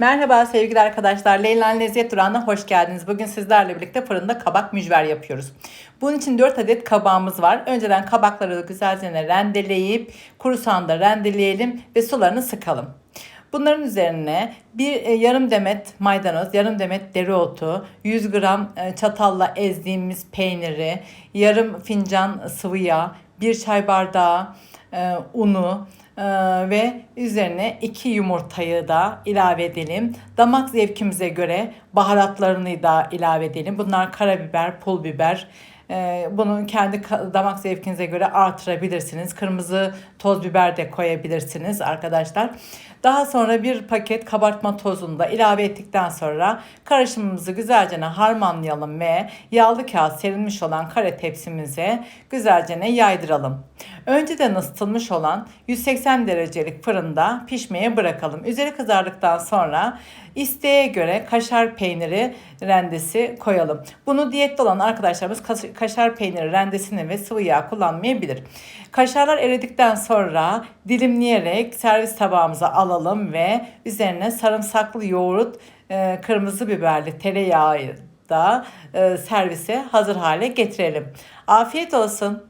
Merhaba sevgili arkadaşlar. Leyla'nın Lezzet Durağı'na hoş geldiniz. Bugün sizlerle birlikte fırında kabak mücver yapıyoruz. Bunun için 4 adet kabağımız var. Önceden kabakları güzelce rendeleyip kuru soğanda rendeleyelim ve sularını sıkalım. Bunların üzerine bir e, yarım demet maydanoz, yarım demet dereotu, 100 gram e, çatalla ezdiğimiz peyniri, yarım fincan sıvı yağ, bir çay bardağı e, unu, ee, ve üzerine iki yumurtayı da ilave edelim. Damak zevkimize göre baharatlarını da ilave edelim. Bunlar karabiber, pul biber. Ee, bunu kendi damak zevkinize göre artırabilirsiniz. Kırmızı toz biber de koyabilirsiniz arkadaşlar. Daha sonra bir paket kabartma tozunu da ilave ettikten sonra karışımımızı güzelce harmanlayalım ve yağlı kağıt serilmiş olan kare tepsimize güzelce yaydıralım. Önceden ısıtılmış olan 180 derecelik fırında pişmeye bırakalım. Üzeri kızardıktan sonra isteğe göre kaşar peyniri rendesi koyalım. Bunu diyette olan arkadaşlarımız kaşar peyniri rendesini ve sıvı yağ kullanmayabilir. Kaşarlar eridikten sonra dilimleyerek servis tabağımıza alalım ve üzerine sarımsaklı yoğurt, e, kırmızı biberli tereyağı da e, servise hazır hale getirelim. Afiyet olsun.